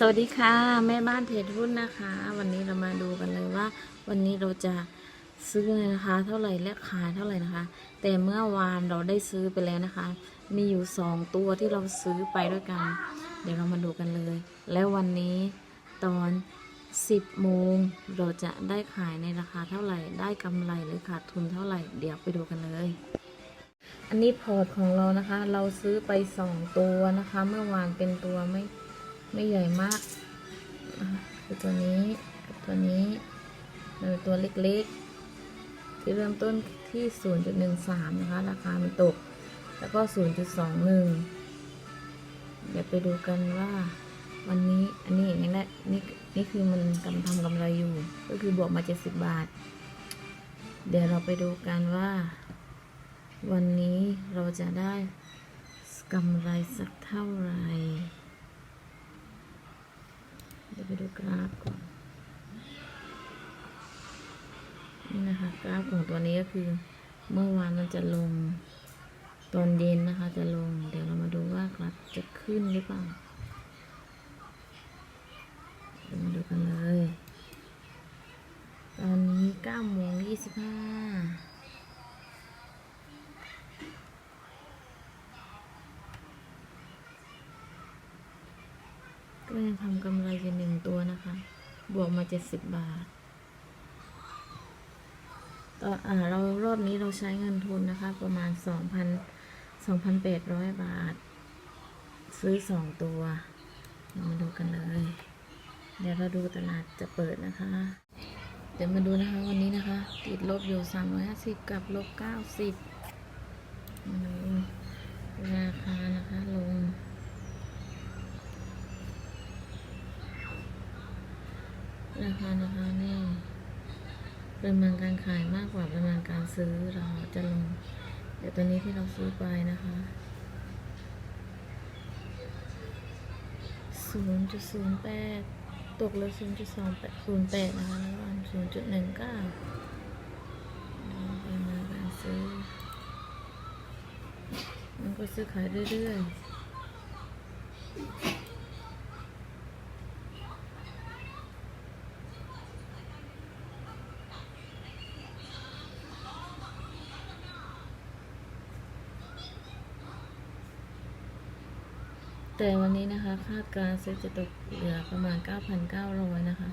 สวัสดีค่ะ แม่บ้านเทรดหุ้นนะคะ วันนี้เรามาดูกันเลยว่า วันนี้เราจะซื้อเลยนะคะ เท่าไหร่และขายเท่าไหร่นะคะ แต่เมื่อวานเราได้ซื้อไปแล้วนะคะ มีอยู่สองตัวที่เราซื้อไปด้วยกัน เดี๋ยวเรามาดูกันเลย แล้ววันนี้ตอน 10โมงเราจะได้ขายในราคาเท่าไหร่ได้กำไรหรือขาดทุนเท่าไหร่เดี๋ยวไปดูกันเลยอันนี้พอร์ตของเรานะคะ เราซื้อไปสองตัวนะคะ เมื่อวานเป็นตัวไม่ ไม่ใหญ่มากคือตัวนี้กับตัวนี้มันเป็นตัวเล็กๆ ที่เริ่มต้นที่ 0.13 นะคะ ราคามันตก แล้วก็ 0.21 เดี๋ยวไปดูกันว่าวันนี้อันนี้อย่างนี้แหละนี่นี่คือมันกำทำกำไรอยู่ ก็คือบวกมา 70 บาท เดี๋ยวเราไปดูกันว่า วันนี้เราจะได้กำไรสักเท่าไหร่ เดี๋ยวไปดูกราฟก่อน นี่นะคะ กราฟของตัวนี้ก็คือ เมื่อวานมันจะลงตอนเย็นนะคะจะลง เดี๋ยวเรามาดูว่ากราฟจะขึ้นหรือเปล่าเดี๋ยวมาดูกันเลย ตอนนี้9โมง25 ก็ยังทำกำไรอยู่หนึ่งตัวนะคะ บวกมาเจ็ดสิบบาท ต่ออ่าเรารอบนี้เราใช้เงินทุนนะคะ ประมาณสองพันสองพันแปดร้อยบาท ซื้อสองตัวเรามาดูกันเลย เดี๋ยวเราดูตลาดจะเปิดนะคะ เดี๋ยวมาดูนะคะวันนี้นะคะ ติดลบอยู่สามร้อยห้าสิบกับลบเก้าสิบมาดูราคานะคะลง ราคานะคะนี่ปริมาณการขายมากกว่าปริมาณการซื้อเราจะลง เดี๋ยวตัวนี้ที่เราซื้อไปนะคะ0.08ตกเหลือ0.28นะคะแล้วก็0.19ปริมาณการซื้อ มันก็ซื้อขายเรื่อยๆ แต่วันนี้นะคะ คาดการณ์ซื้อจะตกเหลือประมาณ 9,900 นะคะ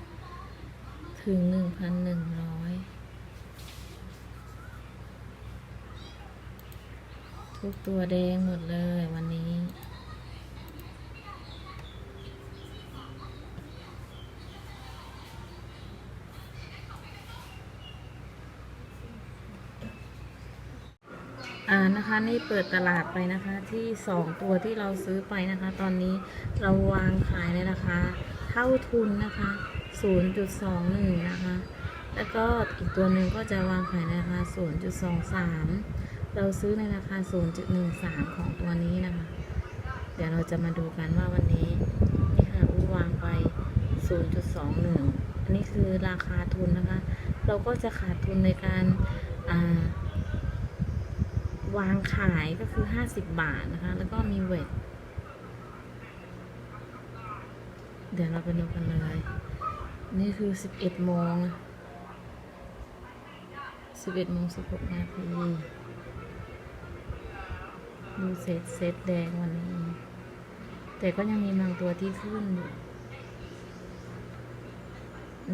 ถึง 1,100 ทุกตัวแดงหมดเลยวันนี้ อ่านะคะนี่เปิดตลาดไปนะคะที่สองตัวที่เราซื้อไปนะคะ ตอนนี้เราวางขายในราคาเท่าทุนนะคะ 0.21 นะคะ แล้วก็อีกตัวหนึ่งก็จะวางขายในราคา 0.23 เราซื้อในราคา 0.13 ของตัวนี้นะคะ เดี๋ยวเราจะมาดูกันว่าวันนี้นี่ค่ะอู้วางไป 0.21 อันนี้คือราคาทุนนะคะ เราก็จะขาดทุนในการอ่า วางขายก็คือ 50 บาทนะคะ แล้วก็มีเวทเดี๋ยวเราไปดูกันเลย นี่คือ 11โมง11โมง16 นาทีดูเซตเซตแดงวันนี้ แต่ก็ยังมีบางตัวที่ขึ้นอยู่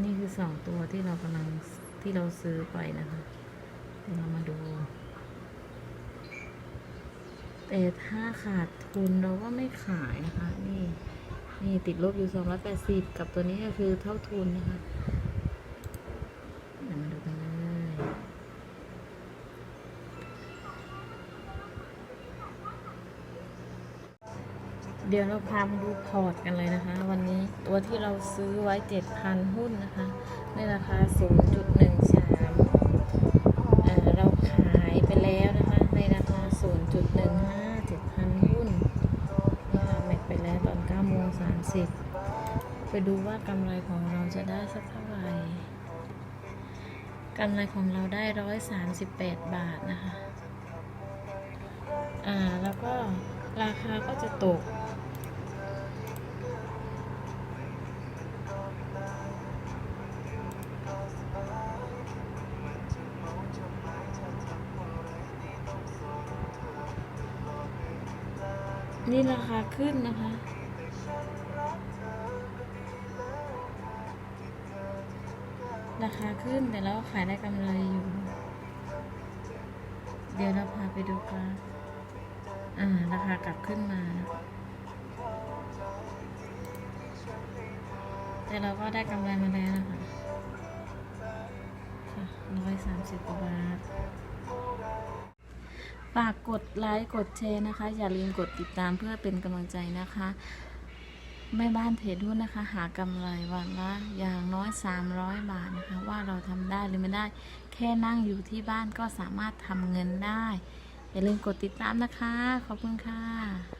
นี่คือสองตัวที่เรากำลังที่เราซื้อไปนะคะเดี๋ยวเรามาดู แต่ถ้าขาดทุนเราก็ไม่ขายนะคะ นี่ นี่ติดลบอยู่280กับตัวนี้ก็คือเท่าทุนนะคะเดี๋ยวมาดูกันเลยเดี๋ยวเราพามาดูพอร์ตกันเลยนะคะ วันนี้ตัวที่เราซื้อไว้7,000หุ้นนะคะ ในราคา0.13เไปดูว่ากำไรของเราจะได้สักเท่าไหร่กำไรของเราได้ร้อยสามสิบแปดบาทนะคะ อ่า แล้วก็ราคาก็จะตก นี่ราคาขึ้นนะคะ ราคาขึ้นแต่เราก็ขายได้กำไรอยู่ เดี๋ยวเราพาไปดูกราฟอ่า ราคากลับขึ้นมา แต่เราก็ได้กำไรมาแล้วนะคะค่ะร้อยสามสิบกว่าบาทฝากกดไลค์ กดแชร์นะคะ อย่าลืมกดติดตามเพื่อเป็นกำลังใจนะคะ แม่บ้านเทรดหุ้นนะคะ หากำไรวันละอย่างน้อย 300 บาทนะคะ ว่าเราทำได้หรือไม่ได้ แค่นั่งอยู่ที่บ้านก็สามารถทำเงินได้ อย่าลืมกดติดตามนะคะ ขอบคุณค่ะ